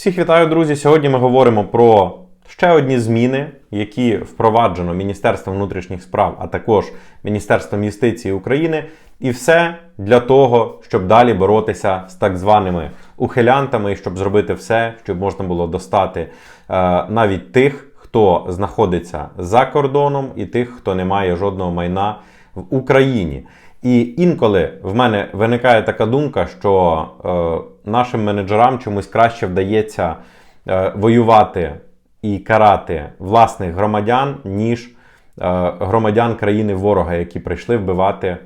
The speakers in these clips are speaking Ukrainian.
Всіх вітаю, друзі! Сьогодні ми говоримо про ще одні зміни, які впроваджено Міністерством внутрішніх справ, а також Міністерством юстиції України. І все для того, щоб далі боротися з так званими ухилянтами, і щоб зробити все, щоб можна було достати е, навіть тих, хто знаходиться за кордоном, і тих, хто не має жодного майна в Україні. І інколи в мене виникає така думка, що е, нашим менеджерам чомусь краще вдається е, воювати і карати власних громадян, ніж е, громадян країни ворога, які прийшли вбивати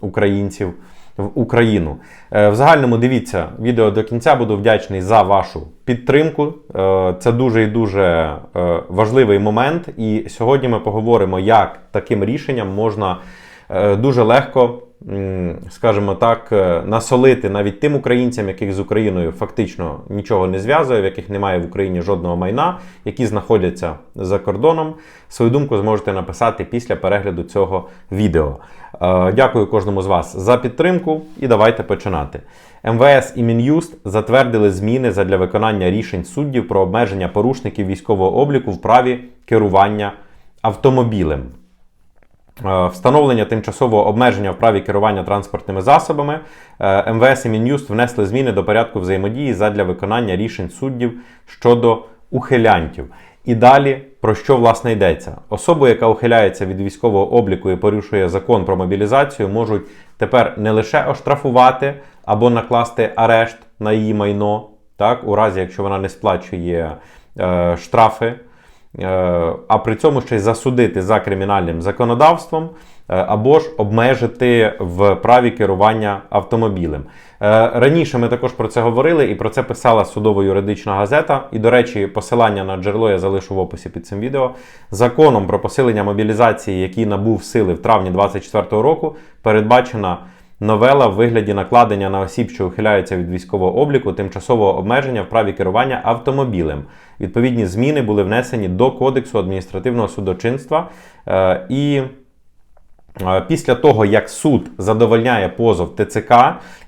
українців в Україну. Е, в загальному дивіться відео до кінця. Буду вдячний за вашу підтримку. Е, це дуже і дуже е, важливий момент. І сьогодні ми поговоримо, як таким рішенням можна дуже легко. Скажімо так, е, насолити навіть тим українцям, яких з Україною фактично нічого не зв'язує, в яких немає в Україні жодного майна, які знаходяться за кордоном. Свою думку зможете написати після перегляду цього відео. Е, Дякую кожному з вас за підтримку і давайте починати. МВС і Мін'юст затвердили зміни задля виконання рішень суддів про обмеження порушників військового обліку в праві керування автомобілем. Е, Встановлення тимчасового обмеження в праві керування транспортними засобами Е, МВС і Мін'юст внесли зміни до порядку взаємодії задля виконання рішень суддів щодо ухилянтів. І далі про що власне йдеться? Особу, яка ухиляється від військового обліку і порушує закон про мобілізацію, можуть тепер не лише оштрафувати або накласти арешт на її майно, так, у разі якщо вона не сплачує е, штрафи. Е, а при цьому ще й засудити за кримінальним законодавством е, або ж обмежити в праві керування автомобілем. Е, Раніше ми також про це говорили і про це писала судово-юридична газета. І, до речі, посилання на джерело я залишу в описі під цим відео. Законом про посилення мобілізації, який набув сили в травні 2024 року, передбачена новела в вигляді накладення на осіб, що ухиляються від військового обліку, тимчасового обмеження в праві керування автомобілем. Відповідні зміни були внесені до Кодексу адміністративного судочинства. Е, і е, після того, як суд задовольняє позов ТЦК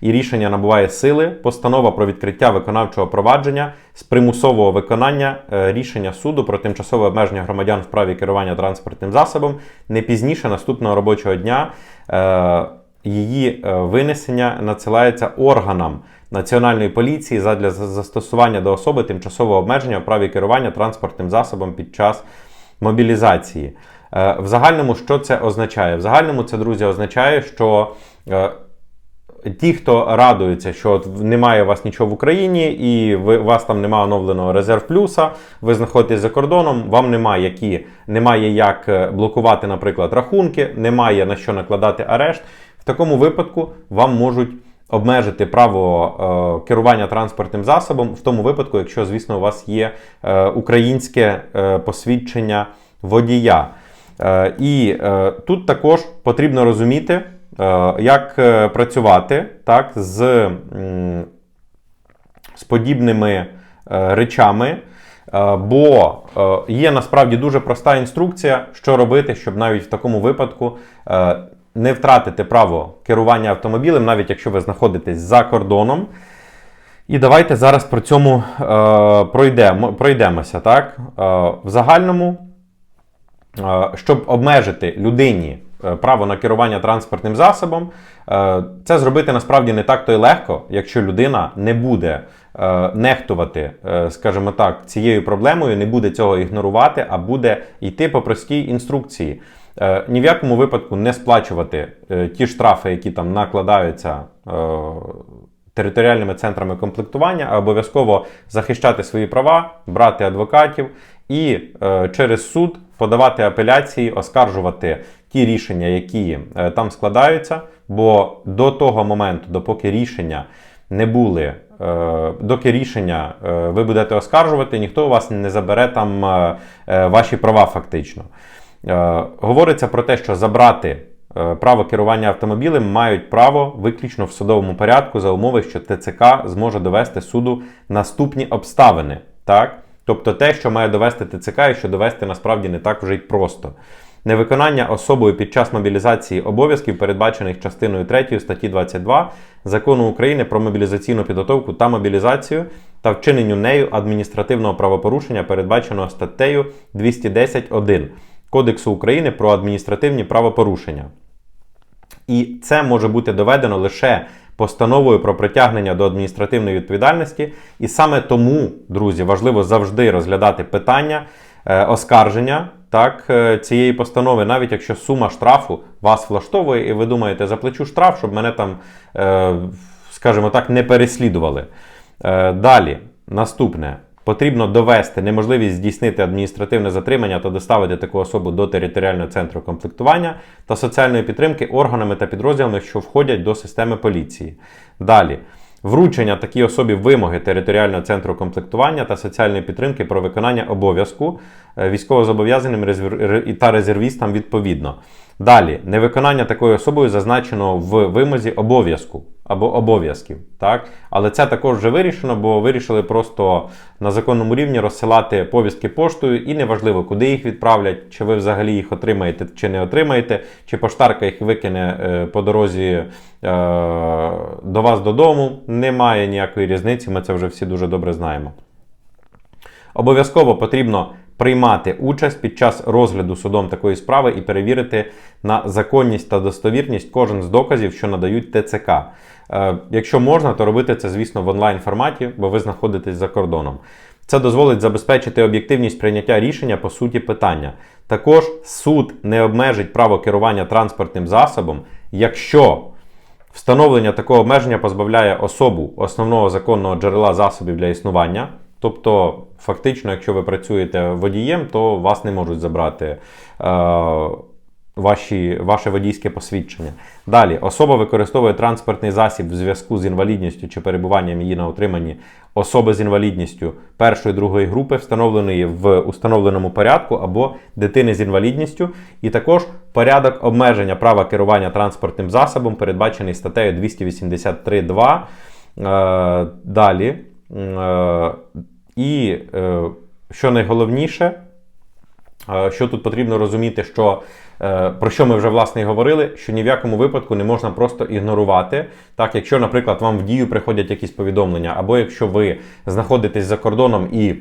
і рішення набуває сили, постанова про відкриття виконавчого провадження з примусового виконання е, рішення суду про тимчасове обмеження громадян в праві керування транспортним засобом не пізніше наступного робочого дня. Її е, винесення надсилається органам Національної поліції задля застосування до особи тимчасового обмеження в праві керування транспортним засобом під час мобілізації. Е, В загальному, що це означає? В загальному це, друзі, означає, що е, ті, хто радується, що немає у вас нічого в Україні, і ви, у вас там немає оновленого резерв плюса, ви знаходитесь за кордоном, вам немає, які, немає як блокувати, наприклад, рахунки, немає на що накладати арешт. В такому випадку вам можуть обмежити право е, керування транспортним засобом, в тому випадку, якщо, звісно, у вас є е, українське е, посвідчення водія. Е, і е, тут також потрібно розуміти, е, як е, працювати так, з, з подібними е, речами. Е, Бо е, є насправді дуже проста інструкція, що робити, щоб навіть в такому випадку не втратити право керування автомобілем, навіть якщо ви знаходитесь за кордоном. І давайте зараз про цьому е, пройдемо, пройдемося. Так? Е, в загальному, е, щоб обмежити людині е, право на керування транспортним засобом, е, це зробити насправді не так то й легко, якщо людина не буде е, нехтувати, е, скажімо так, цією проблемою, не буде цього ігнорувати, а буде йти по простій інструкції. Е, Ні в якому випадку не сплачувати е, ті штрафи, які там накладаються е, територіальними центрами комплектування, а обов'язково захищати свої права, брати адвокатів і через суд подавати апеляції, оскаржувати ті рішення, які там складаються. Бо до того моменту, допоки рішення не були, доки рішення ви будете оскаржувати, ніхто у вас не забере там ваші права фактично. Е, Говориться про те, що забрати е, право керування автомобілем мають право виключно в судовому порядку за умови, що ТЦК зможе довести суду наступні обставини. Так? Тобто те, що має довести ТЦК, і що довести насправді не так вже й просто. Невиконання особою під час мобілізації обов'язків, передбачених частиною 3 статті 22 Закону України про мобілізаційну підготовку та мобілізацію та вчиненню нею адміністративного правопорушення, передбаченого статтею 210.1 Кодексу України про адміністративні правопорушення. І це може бути доведено лише постановою про притягнення до адміністративної відповідальності. І саме тому, друзі, важливо завжди розглядати питання е, оскарження так, е, цієї постанови, навіть якщо сума штрафу вас влаштовує, і ви думаєте, заплачу штраф, щоб мене там, е, скажімо так, не переслідували. Е, Далі, наступне. Потрібно довести неможливість здійснити адміністративне затримання та доставити таку особу до територіального центру комплектування та соціальної підтримки органами та підрозділами, що входять до системи поліції. Далі. Вручення такій особі вимоги територіального центру комплектування та соціальної підтримки про виконання обов'язку е, військовозобов'язаним та резервістам відповідно. Далі, невиконання такою особою зазначено в вимозі обов'язку або обов'язків. Так? Але це також вже вирішено, бо вирішили просто на законному рівні розсилати повістки поштою, і неважливо, куди їх відправлять, чи ви взагалі їх отримаєте, чи не отримаєте, чи поштарка їх викине е, по дорозі е, до вас додому. Немає ніякої різниці, ми це вже всі дуже добре знаємо. Обов'язково потрібно приймати участь під час розгляду судом такої справи і перевірити на законність та достовірність кожен з доказів, що надають ТЦК. Е, Якщо можна, то робити це, звісно, в онлайн форматі, бо ви знаходитесь за кордоном. Це дозволить забезпечити об'єктивність прийняття рішення по суті питання. Також суд не обмежить право керування транспортним засобом, якщо Встановлення такого обмеження позбавляє особу основного законного джерела засобів для існування. Тобто, фактично, якщо ви працюєте водієм, то вас не можуть забрати е, ваші, ваше водійське посвідчення. Далі, особа використовує транспортний засіб в зв'язку з інвалідністю чи перебуванням її на утриманні особи з інвалідністю першої другої групи, встановленої в установленому порядку, або дитини з інвалідністю, і також порядок обмеження права керування транспортним засобом, передбачений статтею 283.2. Е, далі. І е, що найголовніше, Е, Що тут потрібно розуміти, що е, про що ми вже власне і говорили, що ні в якому випадку не можна просто ігнорувати. Так, якщо, наприклад, вам в дію приходять якісь повідомлення, або якщо ви знаходитесь за кордоном і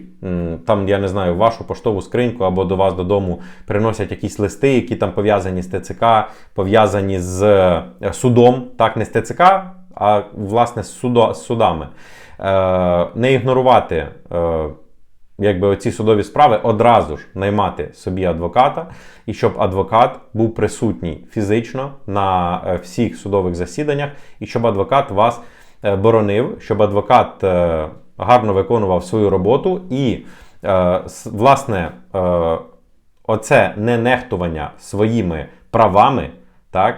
там, я не знаю, вашу поштову скриньку або до вас додому приносять якісь листи, які там пов'язані з ТЦК, пов'язані з судом, так, не з ТЦК, а власне з, судо, з судами. Е, не ігнорувати. Е, якби оці судові справи одразу ж наймати собі адвоката, і щоб адвокат був присутній фізично на е, всіх судових засіданнях, і щоб адвокат вас боронив, щоб адвокат гарно виконував свою роботу. І, власне, оце не нехтування своїми правами, так,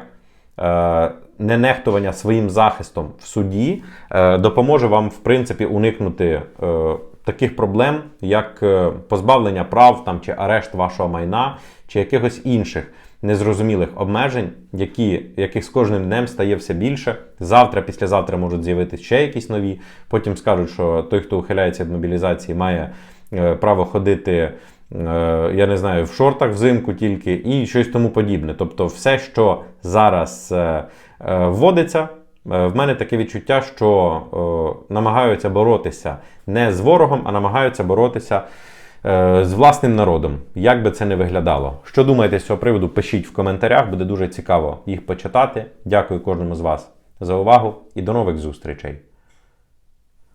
е, не нехтування своїм захистом в суді е, допоможе вам, в принципі, уникнути е, таких проблем, як позбавлення прав там, чи арешт вашого майна, чи якихось інших незрозумілих обмежень, які, яких з кожним днем стає все більше. Завтра, післязавтра можуть з'явитися ще якісь нові. Потім скажуть, що той, хто ухиляється від мобілізації, має право ходити я не знаю, в шортах взимку тільки і щось тому подібне. Тобто, все, що зараз е, е, вводиться, е, в мене таке відчуття, що е, намагаються боротися не з ворогом, а намагаються боротися е, з власним народом. Як би це не виглядало. Що думаєте з цього приводу? Пишіть в коментарях, буде дуже цікаво їх почитати. Дякую кожному з вас за увагу і до нових зустрічей.